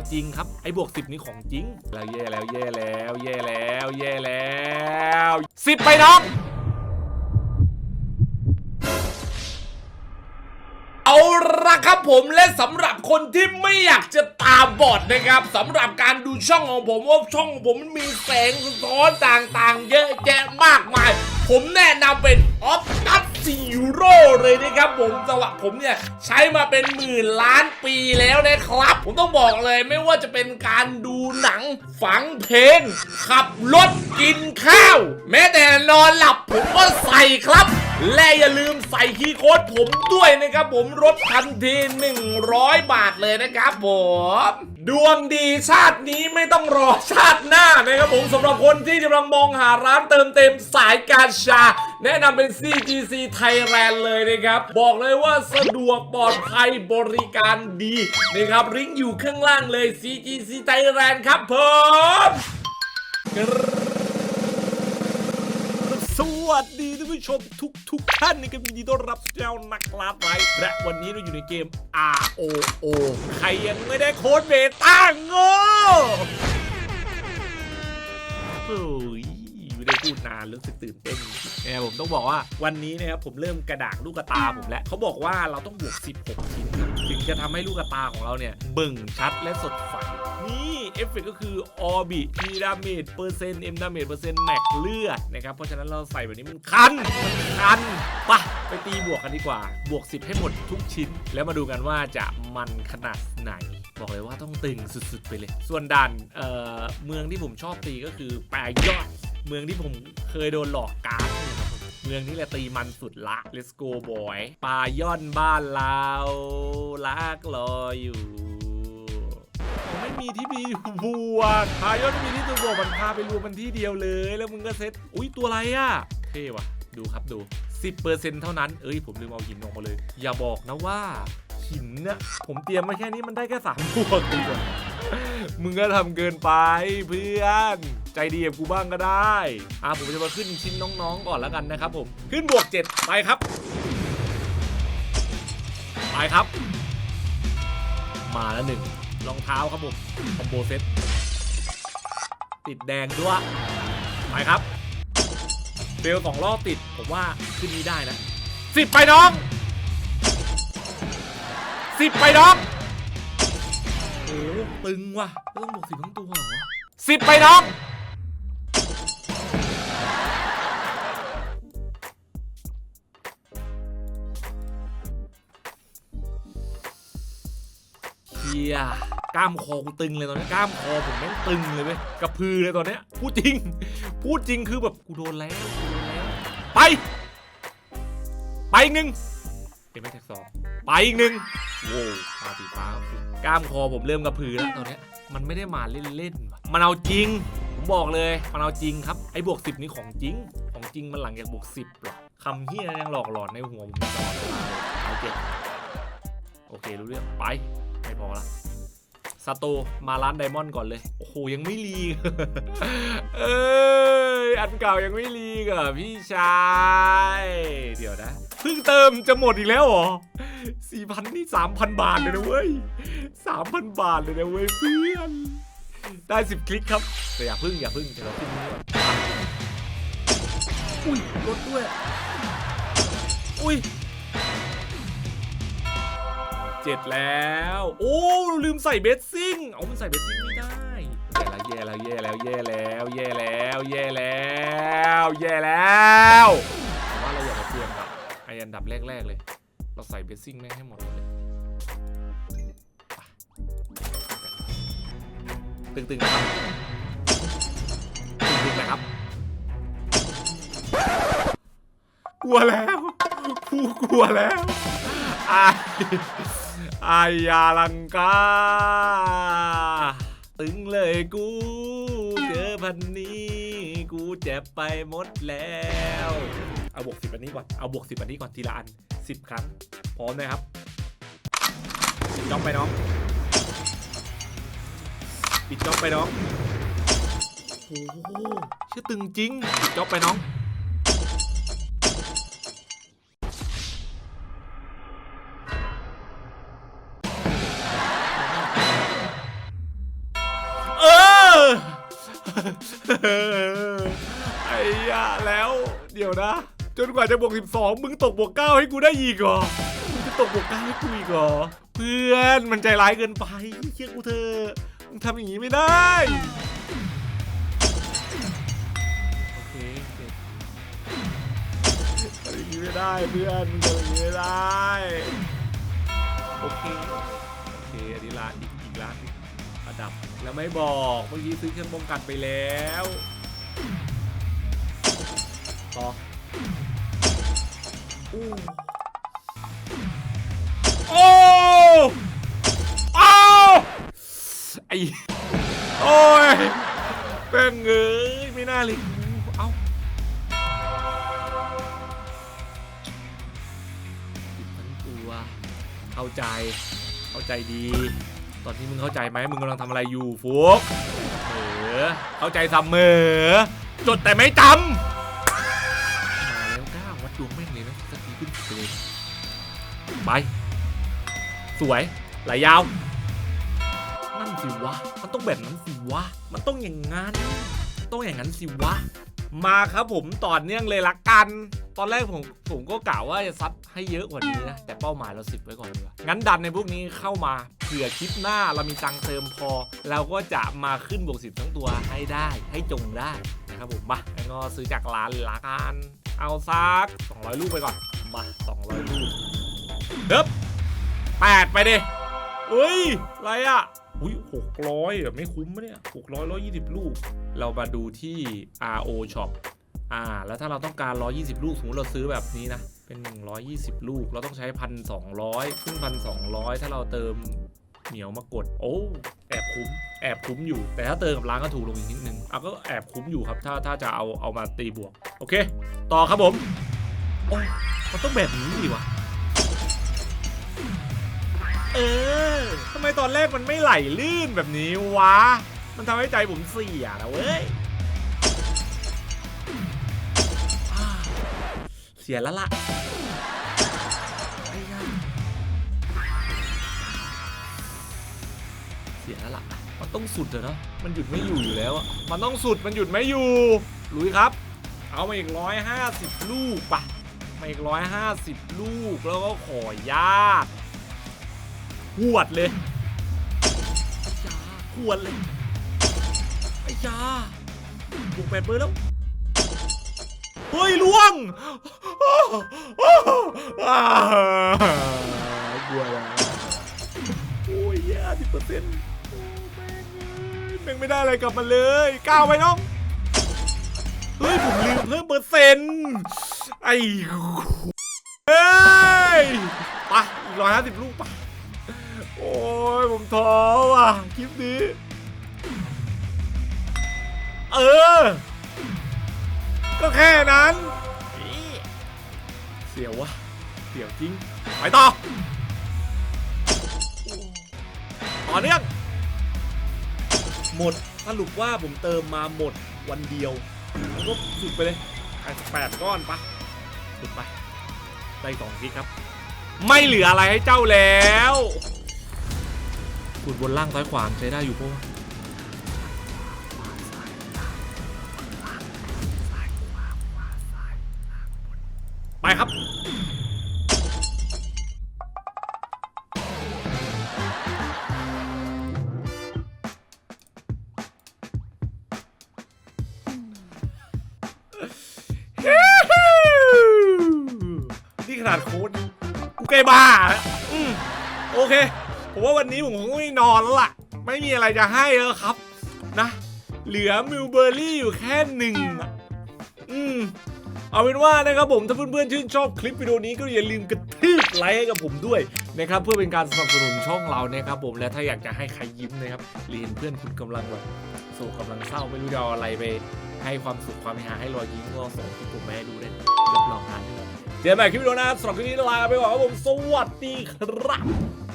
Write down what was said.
าจริงครับ ไอ้บวกสิบนี่ของจริง แล้วแย่แล้วแย่แล้วแย่แล้วแย่แล้วสิบไปน้องเอาละครับผมและสำหรับคนที่ไม่อยากจะตาบอดนะครับสำหรับการดูช่องของผมว่าช่องของผมมันมีแสงสะท้อนต่างๆ เยอะแยะมากมาย ผมแนะนำเป็นออฟตัส ซีโร่เลยนะครับผมจังหวะผมเนี่ยใช้มาเป็นหมื่นล้านปีแล้วนะครับ ผมต้องบอกเลยไม่ว่าจะเป็นการดูหนัง ฟังเพลง ขับรถกินข้าว แม้แต่นอนหลับผมก็ใส่ครับ และอย่าลืมใส่คีย์โค้ดผมด้วยนะครับ ผมลดทันที 100 บาทเลยนะครับผมดวงดีชาตินี้ไม่ต้องรอชาติหน้านะครับผมสำหรับคนที่กำลังมองหาร้านเติมเต็มสายการชา แนะนำเป็น CGC Thailand เลยนะครับ บอกเลยว่าสะดวกปลอดภัยบริการดีนะครับลิงก์อยู่ข้างล่างเลย CGC Thailand ครับผมสวัสดี ผู้ชมทุกทุกท่านนะครับยินดีต้อนรับเจ้านักล่าไร้และวันนี้เราอยู่ในเกม ROO ใครยังไม่ได้โค้ดเบต้าโง่เฮ้ยไม่ได้พูดนานรู้สึกตื่นเต้นนี่ยผมต้องบอกว่าวันนี้นะครับผมเริ่มกระดากลูกตาผมแล้วเขาบอกว่าเราต้องบวก 16 ชิ้นครับถึงจะทำให้ลูกตาของเราเนี่ยเบิ่งชัดและสดใส อฟเฟกก็คือ Orbit P Damage เปอร์เซ็นต์ M Damage เปอร์เซ็นต์ Max เลือดนะครับ เพราะฉะนั้นเราใส่แบบนี้มันคัน มันคันปะไปตีบวกกันดีกว่า บวก 10 ให้หมดทุกชิ้น แล้วมาดูกันว่าจะมันขนาดไหน บอกเลยว่าต้องตึงสุดๆไปเลย ส่วนด่านเอ่อเมืองที่ผมชอบตีก็คือแปรยอด เมืองที่ผมเคยโดนหลอกการ์ดเนี่ยครับเมืองนี้แหละตีมันสุดละ let's go boy ปลาย่อนบ้านเราลักรออยู่ มีที่มีบวกพายอนไม่มีที่ตัวบวกมันพาไปรวมมันที่เดียวเลย แล้วมึงก็เซ็ตอุ้ยตัวอะไรอะเท่ว่ะดูครับดู 10%เท่านั้น เอ้ย ผมลืมเอาหินออกมาเลย อย่าบอกนะว่า หินน่ะผมเตรียมมาแค่นี้มันได้แค่สามบวกดีกว่ามึงก็ทำเกินไปเพื่อนใจดีกับกูบ้างก็ได้ อะผมจะมาขึ้นชิ้นน้องๆก่อนแล้วกันนะครับผม ขึ้นบวก 7 ไปครับ ไปครับ มาแล้วหนึ่ง รองเท้าครับผมคอมโบเซ็ตติดแดงด้วย ไปครับเบลสองรอบติด ผมว่าขึ้นนี้ได้นะสิบไปน้องสิบไปน้องโอ้ตึงว่ะต้องบวกสิบทั้งตัวเหรอสิบไปน้อง เฮียกล้ามคอกูตึงเลยตอนนี้กล้ามคอผมแม่งตึงเลยเว้ยกระพือเลยตอนเนี้ยพูดจริง พูดจริงคือแบบกูโดนแล้วกูโดนแล้ว ไป ไปอีกหนึ่งเอ็มแท็กสองไปอีกหนึ่งโว้วตาสีฟ้าคือกล้ามคอผมเริ่มกระพือแล้วตอนเนี้ยมันไม่ได้มาเล่นๆมันเอาจริง ผมบอกเลยมันเอาจริงครับไอ้บวกสิบนี่ของจริง ของจริงมันหลังจากบวกสิบหรอคำเฮียยังหลอกหลอนในหัวผมตลอดเลาเลยเอาเจ็ดโอเครู้เรื่องไป ไม่พอละสโตมาร้านไดมอนด์ก่อนเลย โอ้โห ยังไม่ลีกเอ้ย อันเก่ายังไม่ลีกอะพี่ชาย เดี๋ยวนะเพิ่งเติมจะหมดอีกแล้วเหรอสี่พันนี่สามพันบาทเลยนะเว้ยสามพันบาทเลยนะเว้ยเพื่อน ได้สิบคลิกครับแต่อย่าพึ่งอย่าพึ่งเดี๋ยวเราขึ้นอนอุ้ยลดด้วย อุ้ย เจ็ดแล้ว โอ้ลืมใส่เบสซิ่งเอามันใส่เบสซิ่งไม่ได้แย่แล้วแย่แล้วแย่แล้วแย่แล้วแย่แล้วแย่แล้วผมว่าเราอย่ามาเตรียมกับไออันดับแรกๆเลย เราใส่เบสซิ่งแม่งให้หมดเลยตึงๆนะครับตึงๆนะครับกลัวแล้วกูกลัวแล้วไอไอายาลังกา ตึงเลยกูเจอพันนี้ กูเจ็บไปหมดแล้ว เอาบวกสิบอันนี้ก่อน เอาบวกสิบอันนี้ก่อนทีละอันสิบครั้ง พร้อมนะครับปิดจ็อบไปน้องปิดจ็อบไปน้องโอ้โหชื่อตึงจริงปิดจ็อบไปน้อง ไอ้ยะแล้ว เดี๋ยวนะ จนกว่าจะบวก 12 มึงตกบวก 9 ให้กูได้อีกเหรอมึงจะตกบวก 9 ให้กูอีกเหรอ เพื่อนมันใจร้ายเกินไปเชื่อกูเถอะมึงทำอย่างนี้ไม่ได้ โอเคเสร็จทำอย่างนี้ไม่ได้เพื่อนมึงทำอย่างนี้ไม่ได้ โอเค โอเคอันนี้ร้านอีกอีกร้านหนึงระดับ แล้วไม่บอกเมื่อกี้ซื้อเครื่องป้องกันไปแล้วต่ออู้โอ้โอ้ไอโอ้ยเป็นเงยไม่น่าเลยเอาผิดทั้งตัวเข้าใจ เข้าใจดี ตอนนี้มึงเข้าใจไหมมึงกำลังทำอะไรอยู่ฟุกเออเข้าใจเสมอจดแต่ไม่จำมาแล้วก้าววัดดวงแม่งเลยนะสักทีขึ้นไปเลยไปสวยไหลยาว นั่นสิวะ มันต้องแบบนั้นสิวะ มันต้องอย่างงั้น ต้องอย่างนั้นสิวะ มาครับผมต่อเนื่องเลยละกัน ตอนแรกผมผมก็กล่าวว่าจะซัดให้เยอะกว่านี้นะ แต่เป้าหมายเราสิบไว้ก่อนดีกว่างั้นดันในพวกนี้เข้ามา ผื่อคลิปหน้าเรามีตังเติมพอ เราก็จะมาขึ้นบวกสิบทั้งตัวให้ได้ให้จงได้นะครับผมมาแล้วก็ซื้อจากร้านละกันเอาซัก 200 ลูกไปก่อน มา 200 ลูกเฮ้บแปดไปดิเฮ้ย อะไรอะ อุ้ยหกร้อยแบบไม่คุ้มปะเนี่ยหกร้อยร้อยยี่สิบลูก เรามาดูที่ RO Shop อ่า แล้วถ้าเราต้องการ 120 ลูก สมมติเราซื้อแบบนี้นะ เป็น 120 ลูก เราต้องใช้ 1,200ซึ่ง1,200 ถ้าเราเติม เหนียวมากด โอ้แอบคุ้มแอบคุ้มอยู่ แต่ถ้าเติมกับร้านก็ถูกลงอีกนิดนึงอะก็แอบคุ้มอยู่ครับ ถ้าถ้าจะเอาเอามาตีบวก โอเค ต่อครับผม โอ้ยมันต้องแบบนี้ดิวะ เออทำไมตอนแรกมันไม่ไหลลื่นแบบนี้วะ มันทำให้ใจผมเสียนะเว้ย เสียแล้วล่ะ สียแล้วล่ะ มันต้องสุดเถอะเนาะมันหยุดไม่อยู่อยู่แล้วอะมันต้องสุดมันหยุดไม่อยู่ลุยครับ เอามาอีกร้อยห้าสิบลูกปะมาอีกร้อยห้าสิบลูกแล้วก็ขอยากหวดเลยไอ้ยาหวดเลยไอ้ยาบวกแปดเบอร์แล้วเฮ้ยล่วงอ่ากลัวแล้วโอ้ยแย่สิบเปอร์เซ็นต์ แม่งไม่ได้อะไรกลับมาเลยก้าวไปน้อง เฮ้ย ผมลืมเพิ่มเปอร์เซ็นต์ไอ้เฮ้ยไปอีกร้อยห้าสิบลูกไปโอ้ย ผมท้อว่ะ คลิปนี้ เออ ก็แค่นั้น เสียววะ เสียวจริง ไปต่อ ต่อเนื่อง หมดสรุปว่าผมเติมมาหมดวันเดียวล้วก็สุดไปเลยไอ้แปดก้อนปะสุดไปได้สองทีครับ ไม่เหลืออะไรให้เจ้าแล้วขุดบนล่างซ้ายขวางใช้ได้อยู่ปะวะ ไกลบ้าอืมโอเค ผมว่าวันนี้ผมคงไม่นอนแล้วล่ะ ไม่มีอะไรจะให้แล้วครับ นะ เหลือมิลเบอร์รี่อยู่แค่หนึ่งอะอืมเอาเป็นว่านะครับผม ถ้าเพื่อนๆชื่นชอบคลิปวิดีโอนี้ก็อย่าลืมกระทืบไลค์ให้กับผมด้วยนะครับเพื่อเป็นการสนับสนุนช่องเรานะครับผมและถ้าอยากจะให้ใครยิ้มนะครับเรียนเพื่อนคุณกำลังแบบโศกกำลังเศร้าไม่รู้จะเอาอะไรไป ให้ความสุขความเฮฮาให้รอยยิ้มก็ส่งที่ผมแม่ดูได้รับรองงานนะครับเจอกันใหม่คลิปวิดีโอหน้าสำหรับคลิปนี้ลาไปก่อนครับผมสวัสดีครับ